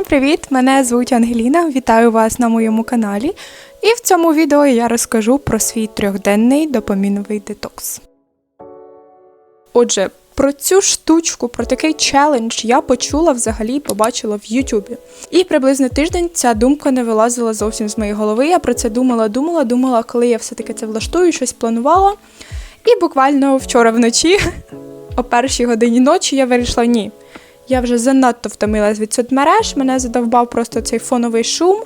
Всім привіт! Мене звуть Ангеліна. Вітаю вас на моєму каналі. І в цьому відео я розкажу про свій трьохденний допаміновий детокс. Отже, про цю штучку, про такий челендж я почула взагалі і побачила в Ютубі. І приблизно тиждень ця думка не вилазила зовсім з моєї голови. Я про це думала, думала, думала, коли я все-таки це влаштую, щось планувала. І буквально вчора вночі, о першій годині ночі, я вирішила ні. Я вже занадто втомилась від соцмереж, мене задовбав просто цей фоновий шум.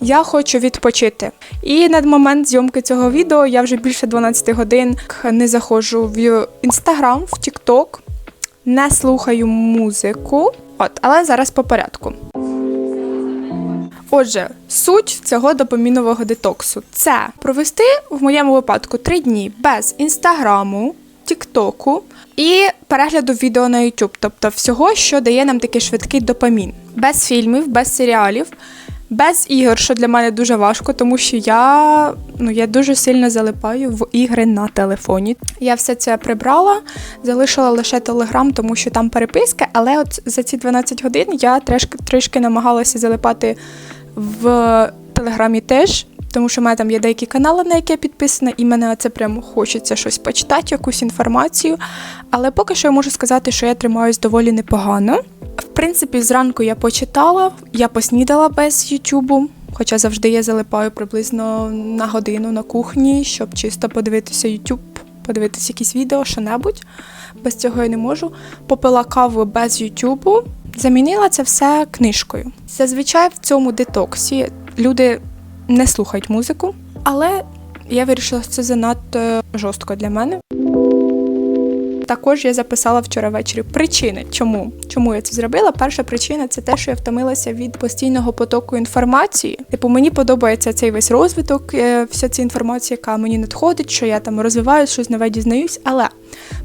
Я хочу відпочити. І на момент зйомки цього відео я вже більше 12 годин не заходжу в інстаграм, в Тікток, не слухаю музику. От, але зараз по порядку. Отже, суть цього допамінового детоксу це провести в моєму випадку три дні без інстаграму, тіктоку і перегляду відео на YouTube, тобто всього, що дає нам такий швидкий допамін, без фільмів, без серіалів. Без ігор, що для мене дуже важко, тому що я ну я дуже сильно залипаю в ігри на телефоні. Я все це прибрала, залишила лише телеграм, тому що там переписка, але от за ці 12 годин я трішки, трішки намагалася залипати в телеграмі теж. Тому що в мене там є деякі канали, на які я підписана, і мене це прямо хочеться щось почитати, якусь інформацію. Але поки що я можу сказати, що я тримаюсь доволі непогано. В принципі, зранку я почитала, я поснідала без Ютубу, хоча завжди я залипаю приблизно на годину на кухні, щоб чисто подивитися Ютуб, подивитися якісь відео, що-небудь. Без цього я не можу. Попила каву без Ютубу, замінила це все книжкою. Зазвичай в цьому детоксі люди не слухають музику, але я вирішила, що це занадто жорстко для мене. Також я записала вчора ввечері причини, чому чому я це зробила. Перша причина це те, що я втомилася від постійного потоку інформації. Типу, мені подобається цей весь розвиток, е, вся ця інформація, яка мені надходить, що я там розвиваю, щось нове дізнаюсь. Але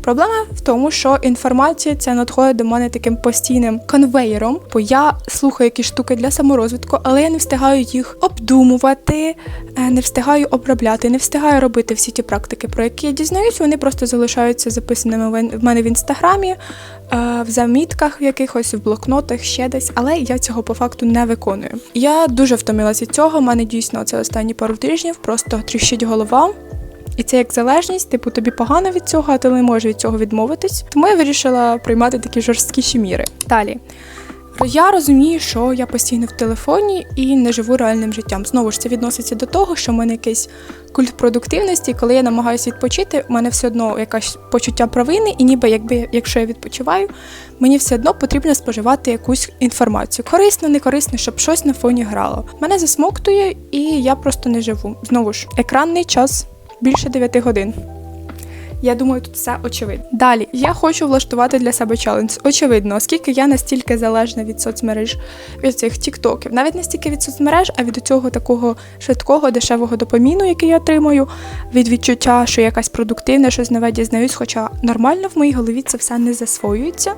проблема в тому, що інформація ця надходить до мене таким постійним конвейером, бо я слухаю якісь штуки для саморозвитку, але я не встигаю їх обдумувати, е, не встигаю обробляти, не встигаю робити всі ті практики, про які я дізнаюсь. Вони просто залишаються записаними в мене в інстаграмі, е, в замітках в якихось, в блокнотах, ще десь, але я цього по факту не виконую. Я дуже втомилася цього. У мене дійсно це останні пару тижнів просто тріщить голова. І це як залежність, типу тобі погано від цього, а ти не можеш від цього відмовитись. Тому я вирішила приймати такі жорсткіші міри. Далі. Я розумію, що я постійно в телефоні і не живу реальним життям. Знову ж це відноситься до того, що в мене якийсь культ продуктивності, коли я намагаюся відпочити, у мене все одно якесь почуття провини, і ніби якби якщо я відпочиваю, мені все одно потрібно споживати якусь інформацію. Корисно, не корисно, щоб щось на фоні грало. Мене засмоктує, і я просто не живу. Знову ж, екранний час більше 9 годин. Я думаю, тут все очевидно. Далі я хочу влаштувати для себе челендж. Очевидно, оскільки я настільки залежна від соцмереж, від цих тіктоків, навіть не стільки від соцмереж, а від цього такого швидкого, дешевого допоміну, який я отримую, від відчуття, що якась продуктивна, щось нове дізнаюсь, хоча нормально в моїй голові це все не засвоюється,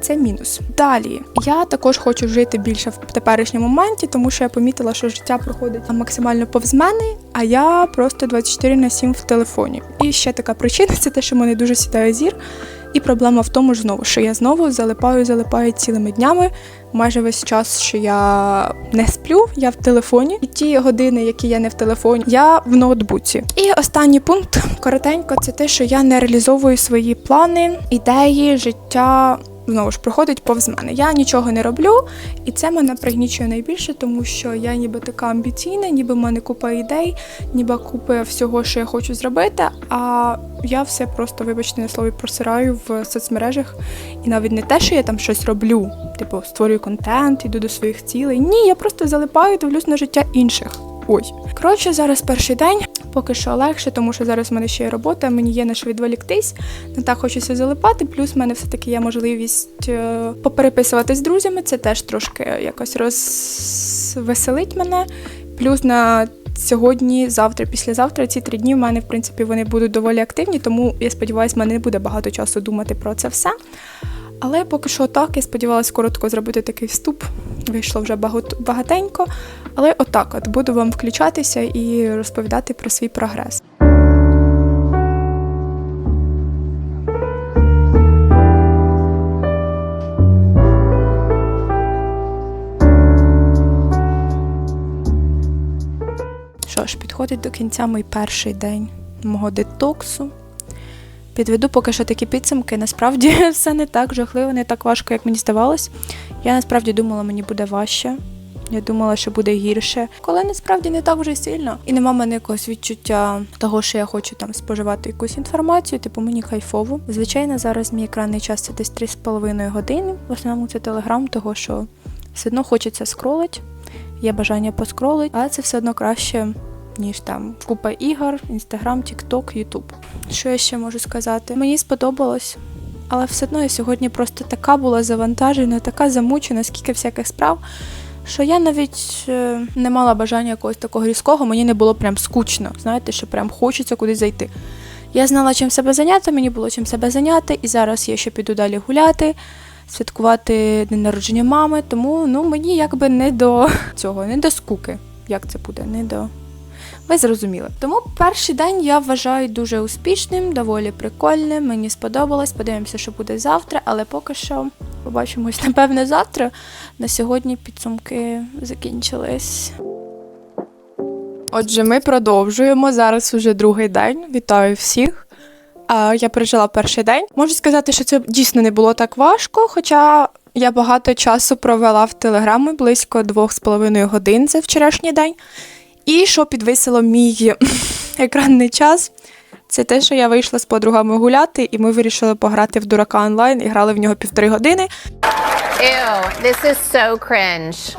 це мінус. Далі я також хочу жити більше в теперішньому моменті, тому що я помітила, що життя проходить максимально повз мене, а я просто 24 на 7 в телефоні. І ще така причина це те, що мене дуже сідає зір. І проблема в тому ж знову, що я знову залипаю, залипаю цілими днями. Майже весь час, що я не сплю, я в телефоні. І ті години, які я не в телефоні, я в ноутбуці. І останній пункт коротенько, це те, що я не реалізовую свої плани, ідеї, життя знову ж проходить повз мене. Я нічого не роблю, і це мене пригнічує найбільше, тому що я ніби така амбіційна, ніби в мене купа ідей, ніби купа всього, що я хочу зробити. А я все просто, вибачте, на слові просираю в соцмережах. І навіть не те, що я там щось роблю, типу створюю контент, іду до своїх цілей. Ні, я просто залипаю, дивлюсь на життя інших. Ой, коротше, зараз перший день. Поки що легше, тому що зараз в мене ще є робота, мені є на що відволіктись, не так хочеться залипати. Плюс в мене все-таки є можливість е, попереписувати з друзями. Це теж трошки якось розвеселить мене. Плюс на сьогодні, завтра, післязавтра, ці три дні в мене, в принципі, вони будуть доволі активні, тому я сподіваюся, в мене не буде багато часу думати про це все. Але поки що так, я сподівалася коротко зробити такий вступ вийшло вже багатенько, але отак от буду вам включатися і розповідати про свій прогрес. Що ж, підходить до кінця мій перший день мого детоксу. Підведу поки що такі підсумки. Насправді все не так жахливо, не так важко, як мені здавалось. Я насправді думала, мені буде важче. Я думала, що буде гірше, коли насправді не так вже сильно. І нема мене якогось відчуття того, що я хочу там споживати якусь інформацію, типу мені кайфово. Звичайно, зараз мій екранний час це десь 3,5 години. В основному це телеграм, того що все одно хочеться скролити. Є бажання поскролити, але це все одно краще, ніж там купа ігор, інстаграм, тікток, ютуб. Що я ще можу сказати? Мені сподобалось. Але все одно я сьогодні просто така була завантажена, така замучена, скільки всяких справ, що я навіть е, не мала бажання якогось такого різкого, мені не було прям скучно, знаєте, що прям хочеться кудись зайти. Я знала, чим себе зайняти, мені було чим себе зайняти, і зараз я ще піду далі гуляти, святкувати день народження мами, тому ну, мені якби не до цього, не до скуки. Як це буде? Не до. Ви зрозуміли. Тому перший день я вважаю дуже успішним, доволі прикольним. Мені сподобалось. Подивимося, що буде завтра, але поки що побачимось, напевне, завтра. На сьогодні підсумки закінчились. Отже, ми продовжуємо. Зараз уже другий день. Вітаю всіх. Я пережила перший день. Можу сказати, що це дійсно не було так важко, хоча я багато часу провела в телеграмі, близько двох з половиною годин за вчорашній день. І що підвисило мій екранний час, це те, що я вийшла з подругами гуляти, і ми вирішили пограти в дурака онлайн і грали в нього півтори години. Ew, this is so cringe.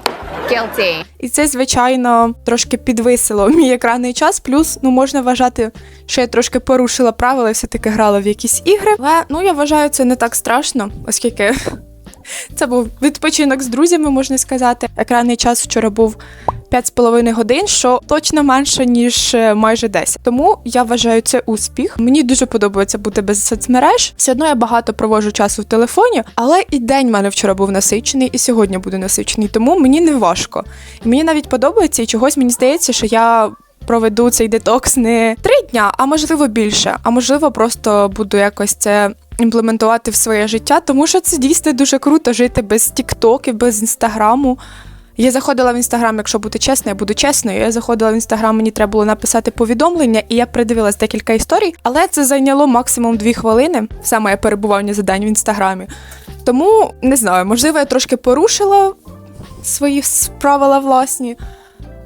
Guilty. І це, звичайно, трошки підвисило мій екранний час. Плюс, ну можна вважати, що я трошки порушила правила і все-таки грала в якісь ігри. Але ну я вважаю, це не так страшно, оскільки це був відпочинок з друзями, можна сказати. Екранний час вчора був 5,5 годин, що точно менше ніж е, майже 10. Тому я вважаю це успіх. Мені дуже подобається бути без соцмереж. Все одно я багато проводжу часу в телефоні, але і день в мене вчора був насичений, і сьогодні буде насичений. Тому мені не важко. Мені навіть подобається, і чогось мені здається, що я. Проведу цей детокс не три дня, а можливо більше. А можливо, просто буду якось це імплементувати в своє життя, тому що це дійсно дуже круто жити без тіктоків, без інстаграму. Я заходила в інстаграм, якщо бути чесною, я буду чесною. Я заходила в інстаграм, мені треба було написати повідомлення, і я придивилась декілька історій, але це зайняло максимум дві хвилини, все моє перебування за день в інстаграмі. Тому не знаю, можливо, я трошки порушила свої правила власні.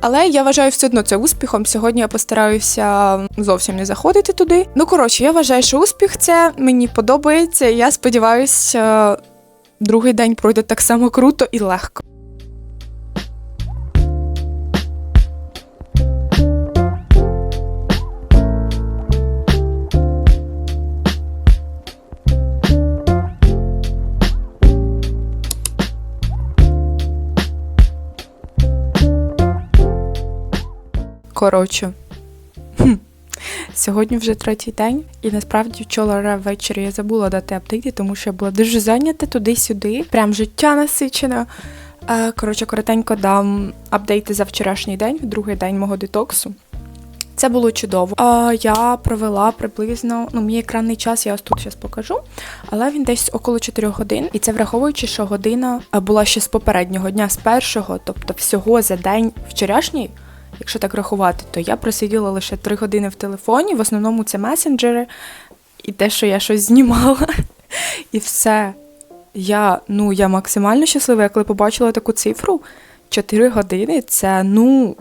Але я вважаю все одно це успіхом. Сьогодні я постараюся зовсім не заходити туди. Ну коротше, я вважаю, що успіх це мені подобається. Я сподіваюся, другий день пройде так само круто і легко. Коротше, сьогодні вже третій день, і насправді вчора ввечері я забула дати апдейти, тому що я була дуже зайнята туди-сюди. Прям життя насичено. Е, Коротше, коротенько дам апдейти за вчорашній день, другий день мого детоксу. Це було чудово. Я провела приблизно ну, мій екранний час, я ось тут зараз покажу, але він десь около 4 годин. І це враховуючи, що година була ще з попереднього дня, з першого, тобто всього за день вчорашній. Якщо так рахувати, то я просиділа лише 3 години в телефоні. В основному це месенджери і те, що я щось знімала. І все. Я ну, я максимально щаслива, я коли побачила таку цифру. 4 години це ну,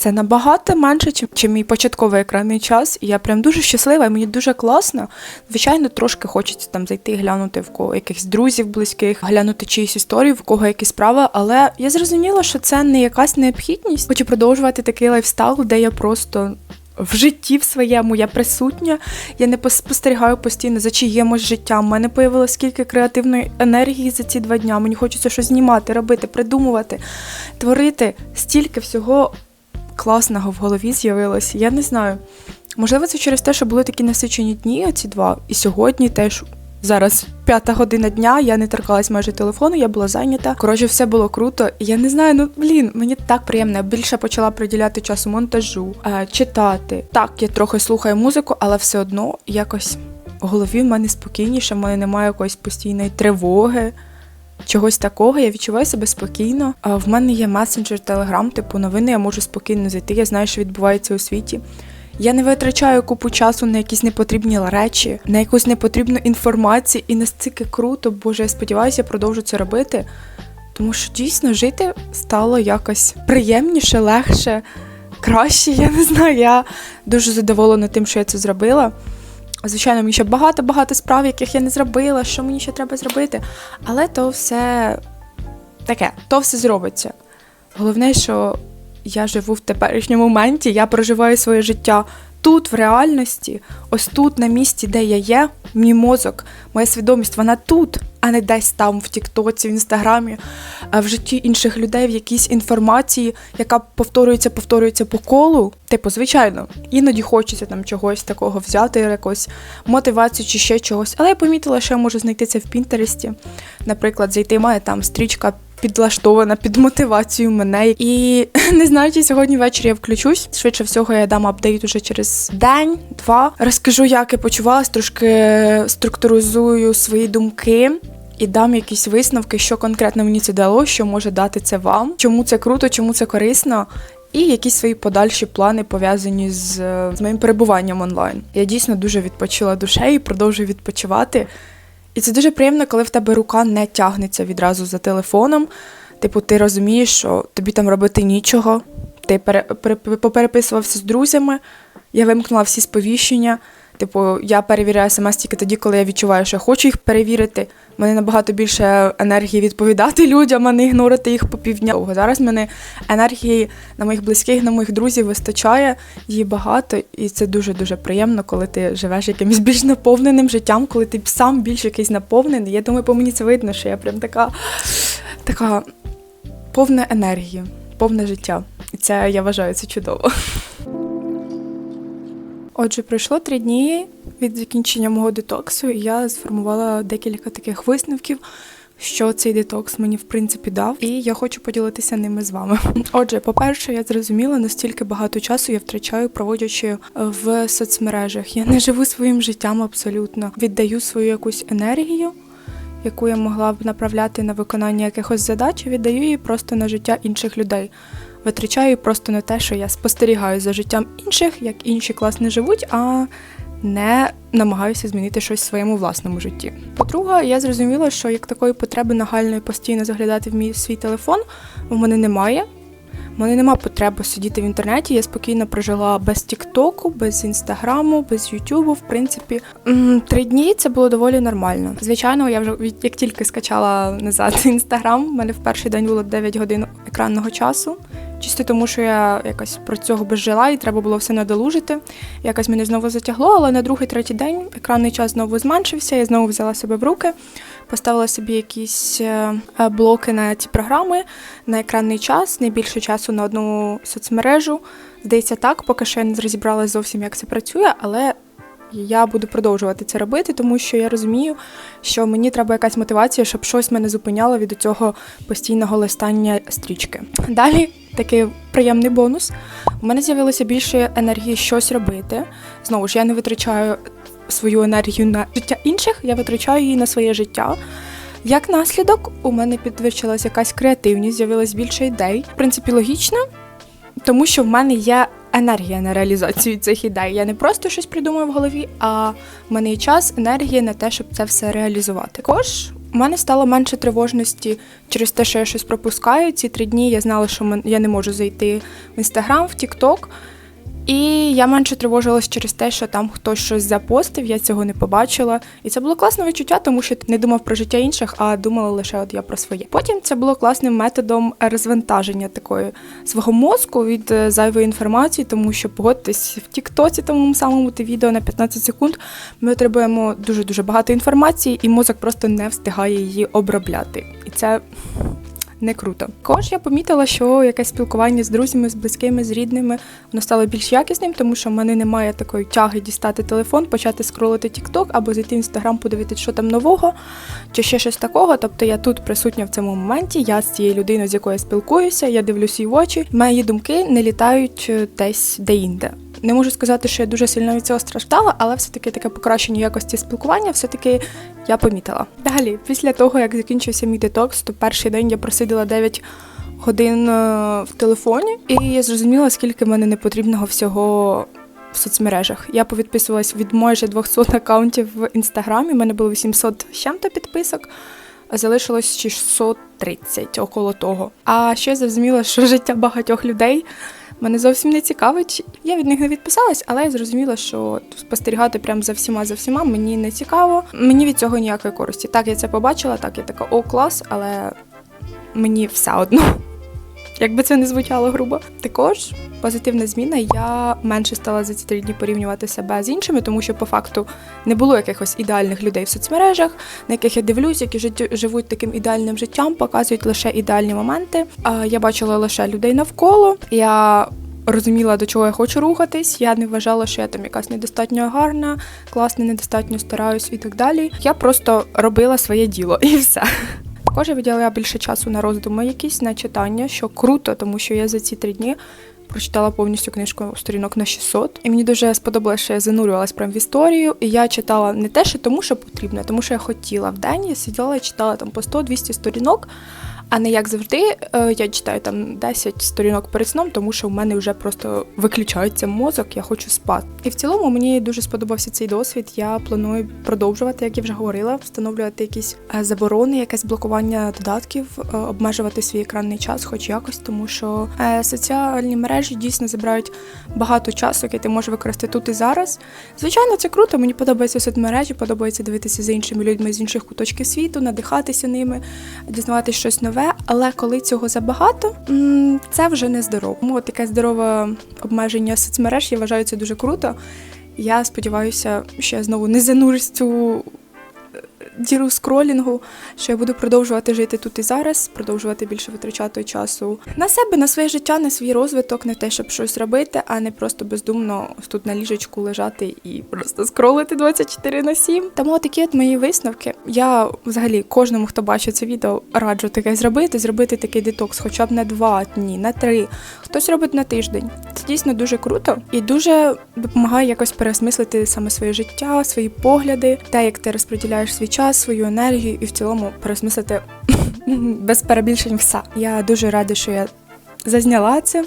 це набагато менше, чим, мій початковий екранний час. І я прям дуже щаслива, і мені дуже класно. Звичайно, трошки хочеться там зайти, глянути в кого якихось друзів близьких, глянути чиїсь історії, в кого якісь справи. Але я зрозуміла, що це не якась необхідність. Хочу продовжувати такий лайфстайл, де я просто. В житті в своєму я присутня, я не спостерігаю постійно за чиємось життям. У мене появилось скільки креативної енергії за ці два дня. Мені хочеться щось знімати, робити, придумувати, творити стільки всього класного в голові з'явилося. Я не знаю. Можливо, це через те, що були такі насичені дні, оці два. І сьогодні теж зараз п'ята година дня, я не торкалась майже телефону, я була зайнята. Коротше, все було круто. Я не знаю, ну блін, мені так приємно. Я більше почала приділяти часу монтажу, е, читати. Так, я трохи слухаю музику, але все одно якось в голові в мене спокійніше, в мене немає якоїсь постійної тривоги. Чогось такого, я відчуваю себе спокійно. В мене є месенджер Telegram, типу новини, я можу спокійно зайти. Я знаю, що відбувається у світі. Я не витрачаю купу часу на якісь непотрібні речі, на якусь непотрібну інформацію, і настільки круто, боже, я сподіваюся, я продовжу це робити. Тому що дійсно жити стало якось приємніше, легше, краще. Я не знаю. Я дуже задоволена тим, що я це зробила. Звичайно, мені ще багато-багато справ, яких я не зробила, що мені ще треба зробити. Але то все таке, то все зробиться. Головне, що я живу в теперішньому моменті, я проживаю своє життя тут, в реальності, ось тут, на місці, де я є, мій мозок, моя свідомість, вона тут, а не десь там, в Тіктоці, в Інстаграмі, а в житті інших людей, в якійсь інформації, яка повторюється, повторюється по колу. Типу, звичайно, іноді хочеться там чогось такого взяти, якось мотивацію чи ще чогось. Але я помітила, що я можу знайти це в Пінтересті. Наприклад, зайти має там стрічка підлаштована під мотивацію мене. І не знаю, чи сьогодні ввечері я включусь. Швидше всього, я дам апдейт уже через день, два. Розкажу, як я почувалась, трошки структуризую свої думки. І дам якісь висновки, що конкретно мені це дало, що може дати це вам, чому це круто, чому це корисно, і якісь свої подальші плани пов'язані з, з моїм перебуванням онлайн. Я дійсно дуже відпочила душею і продовжую відпочивати. І це дуже приємно, коли в тебе рука не тягнеться відразу за телефоном. Типу, ти розумієш, що тобі там робити нічого. Ти пере, пере, попереписувався з друзями, я вимкнула всі сповіщення. Типу, я перевіряю смс тільки тоді, коли я відчуваю, що я хочу їх перевірити. У мене набагато більше енергії відповідати людям, а не ігнорити їх по півдня. Зараз мене енергії на моїх близьких, на моїх друзів вистачає, її багато, і це дуже-дуже приємно, коли ти живеш якимось більш наповненим життям, коли ти сам більш якийсь наповнений. Я думаю, по мені це видно, що я прям така, така повна енергії, повне життя. І це я вважаю це чудово. Отже, пройшло три дні від закінчення мого детоксу, і я сформувала декілька таких висновків, що цей детокс мені в принципі дав, і я хочу поділитися ними з вами. Отже, по-перше, я зрозуміла, настільки багато часу я втрачаю, проводячи в соцмережах. Я не живу своїм життям абсолютно. Віддаю свою якусь енергію. Яку я могла б направляти на виконання якихось задач, віддаю її просто на життя інших людей витрачаю просто на те, що я спостерігаю за життям інших, як інші класно живуть, а не намагаюся змінити щось в своєму власному житті. По-друге, я зрозуміла, що як такої потреби нагальної постійно заглядати в мій свій телефон у мене немає. У мене нема потреби сидіти в інтернеті. Я спокійно прожила без Тіктоку, без інстаграму, без Ютубу. В принципі, три дні це було доволі нормально. Звичайно, я вже як тільки скачала назад інстаграм, у мене в перший день було 9 годин екранного часу. Чисто тому, що я якось про цього без жила і треба було все надолужити. Якось мене знову затягло, але на другий третій день екранний час знову зменшився. Я знову взяла себе в руки, поставила собі якісь е, е, блоки на ці програми на екранний час, не більше часу на одну соцмережу. Здається, так, поки я не розібралася зовсім, як це працює, але я буду продовжувати це робити, тому що я розумію, що мені треба якась мотивація, щоб щось мене зупиняло від цього постійного листання стрічки. Далі такий приємний бонус. У мене з'явилося більше енергії щось робити. Знову ж я не витрачаю свою енергію на життя інших, я витрачаю її на своє життя. Як наслідок, у мене підвищилася якась креативність, з'явилось більше ідей. В принципі, логічно, тому що в мене є енергія на реалізацію цих ідей. Я не просто щось придумаю в голові, а в мене є час, енергія на те, щоб це все реалізувати. Також у мене стало менше тривожності через те, що я щось пропускаю. Ці три дні я знала, що я не можу зайти в інстаграм, в Тікток. І я менше тривожилась через те, що там хтось щось запостив, я цього не побачила. І це було класне відчуття, тому що ти не думав про життя інших, а думала лише от я про своє. Потім це було класним методом розвантаження такої свого мозку від е, зайвої інформації, тому що погодьтесь в Тіктоці, тому самому ти відео на 15 секунд. Ми отримуємо дуже дуже багато інформації, і мозок просто не встигає її обробляти. І це не круто. Також я помітила, що якесь спілкування з друзями, з близькими, з рідними воно стало більш якісним, тому що в мене немає такої тяги дістати телефон, почати скролити TikTok або зайти в інстаграм, подивитися, що там нового, чи ще щось такого. Тобто я тут присутня в цьому моменті. Я з цією людиною, з якою я спілкуюся, я дивлюся її в очі. Мої думки не літають е, десь де-інде. Не можу сказати, що я дуже сильно від цього страждала, але все-таки таке покращення якості спілкування все-таки я помітила. Далі, після того, як закінчився мій детокс, то перший день я просиділа 9 годин е, в телефоні, і я зрозуміла, скільки мене непотрібного всього в соцмережах. Я повідписувалась від майже 200 акаунтів в інстаграмі. У мене було 800 з чим-то підписок, а залишилось 630 около того. А ще я зрозуміла, що життя багатьох людей мене зовсім не цікавить. Я від них не відписалась, але я зрозуміла, що спостерігати прям за всіма за всіма мені не цікаво. Мені від цього ніякої користі. Так, я це побачила, так я така, о, клас, але мені все одно. Якби це не звучало грубо. Також позитивна зміна. Я менше стала за ці три дні порівнювати себе з іншими, тому що по факту не було якихось ідеальних людей в соцмережах, на яких я дивлюсь, які живуть таким ідеальним життям, показують лише ідеальні моменти. Я бачила лише людей навколо. Я розуміла, до чого я хочу рухатись. Я не вважала, що я там якась недостатньо гарна, класна, недостатньо стараюсь і так далі. Я просто робила своє діло і все. Також я виділяла більше часу на роздуми якісь, на читання, що круто, тому що я за ці три дні прочитала повністю книжку сторінок на 600. І мені дуже сподобалося, що я занурювалась прям в історію. І я читала не те, що тому, що потрібно, а тому що я хотіла. В день я сиділа і читала там по 100-200 сторінок. А не як завжди, е, я читаю там 10 сторінок перед сном, тому що в мене вже просто виключається мозок, я хочу спати. І в цілому мені дуже сподобався цей досвід. Я планую продовжувати, як я вже говорила, встановлювати якісь е, заборони, якесь блокування додатків, е, обмежувати свій екранний час, хоч якось, тому що соціальні мережі дійсно забирають багато часу, який ти можеш використати тут і зараз. Звичайно, це круто. Мені подобаються соцмережі, подобається дивитися за іншими людьми з інших куточків світу, надихатися ними, дізнаватися щось нове. Але коли цього забагато, це вже не здорово. Тому таке здорове обмеження соцмереж, я вважаю це дуже круто. Я сподіваюся, що я знову не занурюсь цю діру скролінгу, що я буду продовжувати жити тут і зараз, продовжувати більше витрачати часу на себе, на своє життя, на свій розвиток, на те, щоб щось робити, а не просто бездумно тут на ліжечку лежати і просто скролити 24 на 7. Тому такі от мої висновки. Я взагалі кожному, хто бачить це відео, раджу таке зробити, зробити такий детокс, хоча б на два дні, на три. Хтось робить на тиждень. Це дійсно дуже круто і дуже допомагає якось переосмислити саме своє життя, свої погляди, те, як ти розподіляєш свій час, свою енергію, і в цілому переосмислити без перебільшень все. Я дуже рада, що я зазняла це.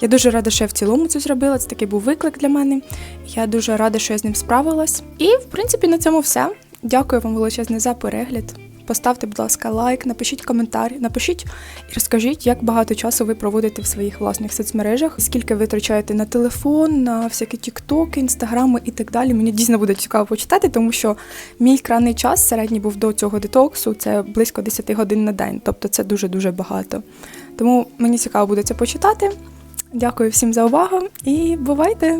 Я дуже рада, що я в цілому це зробила. Це такий був виклик для мене. Я дуже рада, що я з ним справилась. І в принципі на цьому все. Дякую вам величезне за перегляд. Поставте, будь ласка, лайк, напишіть коментар, напишіть і розкажіть, як багато часу ви проводите в своїх власних соцмережах, скільки ви витрачаєте на телефон, на всякі тіктоки, інстаграми і так далі. Мені дійсно буде цікаво почитати, тому що мій екранний час середній був до цього детоксу, це близько 10 годин на день, тобто це дуже-дуже багато. Тому мені цікаво буде це почитати. Дякую всім за увагу і бувайте!